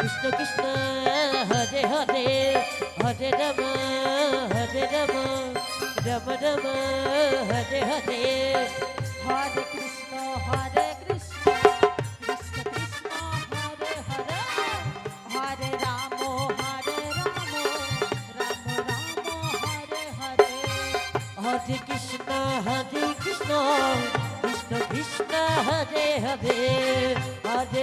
Krishna Krishna, Hare Hare Hare Ram Hare Ram Ram Ram, Hare Hare. Hare Krishna Hare Krishna Krishna Krishna, Hare Hare. Hare Ram Hare Ram Ram Ram, Hare Krishna Krishna Krishna Krishna, Hare Hare. Hare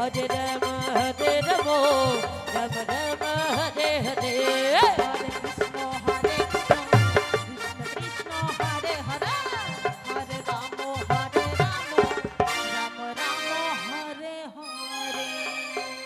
Hare Rama, Hare Rama, Rama Rama, Hare Hare.